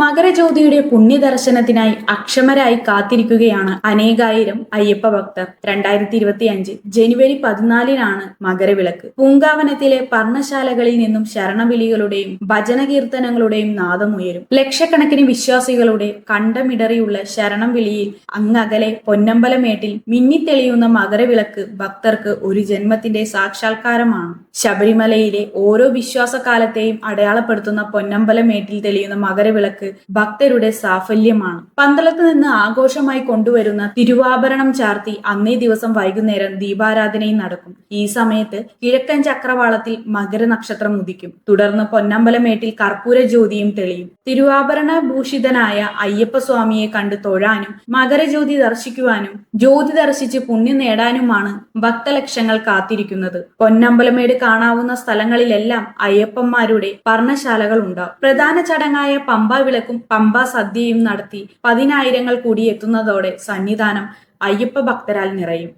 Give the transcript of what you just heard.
മകരജ്യോതിയുടെ പുണ്യദർശനത്തിനായി അക്ഷമരായി കാത്തിരിക്കുകയാണ് അനേകായിരം അയ്യപ്പ ഭക്തർ. രണ്ടായിരത്തി ഇരുപത്തി അഞ്ച് ജനുവരി പതിനാലിനാണ് മകരവിളക്ക്. പൂങ്കാവനത്തിലെ പർണശാലകളിൽ നിന്നും ശരണവിളികളുടെയും ഭജന കീർത്തനങ്ങളുടെയും നാദമുയരും ലക്ഷക്കണക്കിന് വിശ്വാസികളുടെ കണ്ടമിടറിയുള്ള ശരണം വിളിയിൽ അങ്ങകലെ പൊന്നമ്പലമേട്ടിൽ മിന്നിത്തെളിയുന്ന മകരവിളക്ക് ഭക്തർക്ക് ഒരു ജന്മത്തിന്റെ സാക്ഷാത്കാരമാണ്. ശബരിമലയിലെ ഓരോ വിശ്വാസകാലത്തെയും അടയാളപ്പെടുത്തുന്ന പൊന്നമ്പലമേട്ടിൽ തെളിയുന്ന മകരവിളക്ക് ഭക്തരുടെ സാഫല്യമാണ്. പന്തളത്ത് നിന്ന് ആഘോഷമായി കൊണ്ടുവരുന്ന തിരുവാഭരണം ചാർത്തി അന്നേ ദിവസം വൈകുന്നേരം ദീപാരാധനയും നടക്കും. ഈ സമയത്ത് കിഴക്കൻ ചക്രവാളത്തിൽ മകരനക്ഷത്രം ഉദിക്കും. തുടർന്ന് പൊന്നമ്പലമേട്ടിൽ കർപ്പൂര ജ്യോതിയും തെളിയും. തിരുവാഭരണ ഭൂഷിതനായ അയ്യപ്പസ്വാമിയെ കണ്ട് തൊഴാനും മകരജ്യോതി ദർശിക്കുവാനും ജ്യോതി ദർശിച്ച് പുണ്യം നേടാനുമാണ് ഭക്തലക്ഷങ്ങൾ കാത്തിരിക്കുന്നത്. പൊന്നമ്പലമേട് കാണാവുന്ന സ്ഥലങ്ങളിലെല്ലാം അയ്യപ്പന്മാരുടെ പർണശാലകൾ ഉണ്ടാവും. പ്രധാന ചടങ്ങായ പമ്പ വിളക്കും പമ്പ സദ്യയും നടത്തി പതിനായിരങ്ങൾ കൂടി എത്തുന്നതോടെ സന്നിധാനം അയ്യപ്പ ഭക്തരാൽ നിറയും.